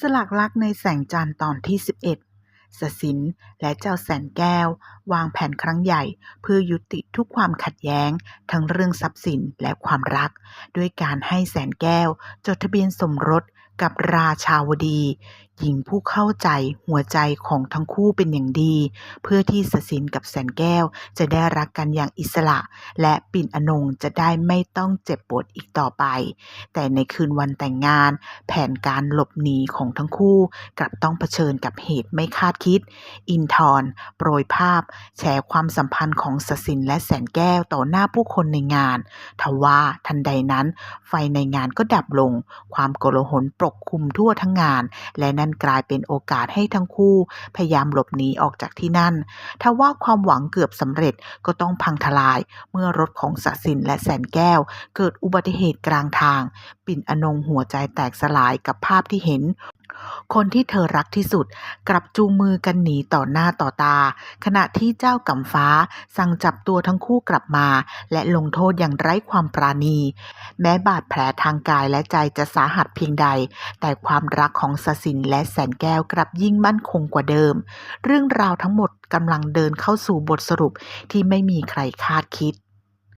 สลักลักษณ์ในแสงจันทร์ตอนที่ 11 สสินและเจ้าแสนแก้ว วางแผนครั้งใหญ่ เพื่อยุติทุกความขัดแย้ง ทั้งเรื่องทรัพย์สินและความรัก ด้วยการให้แสนแก้ว จดทะเบียนสมรสกับราชาวดี หญิงผู้เข้าใจหัวใจของทั้งคู่เป็นอย่างดี เพื่อที่สสินกับแสนแก้วจะได้รักกันอย่างอิสระ และปิ่นอนงจะได้ไม่ต้องเจ็บปวดอีกต่อไป แต่ในคืนวันแต่งงาน แผนการหลบหนีของทั้งคู่กลับต้องเผชิญกับเหตุไม่คาดคิด อินทร์โปรยภาพแฉความสัมพันธ์ของสสินและแสนแก้วต่อหน้าผู้คนในงานทว่าทันใดนั้น ไฟในงานก็ดับลง ความโกลาหลปกคลุมทั่วทั้งงาน และนั่นกลายเป็นโอกาสให้ทั้งคู่พยายามหลบหนีออกจากที่นั่นทว่าความหวังเกือบสำเร็จก็ต้องพังทลาย เมื่อรถของสสินและแสนแก้ว เกิดอุบัติเหตุกลางทาง ปิ่นอนงหัวใจแตกสลายกับภาพที่เห็น คนที่เธอรักที่สุด กลับจูงมือกันหนีต่อหน้าต่อตา ขณะที่เจ้ากำฟ้าสั่งจับตัวทั้งคู่กลับมา และลงโทษอย่างไร้ความปราณี แม้บาดแผลทางกายและใจจะสาหัสเพียงใด แต่ความรักของสสินและแสนแก้วกลับยิ่งมั่นคงกว่าเดิม เรื่องราวทั้งหมดกำลังเดินเข้าสู่บทสรุปที่ไม่มีใครคาดคิด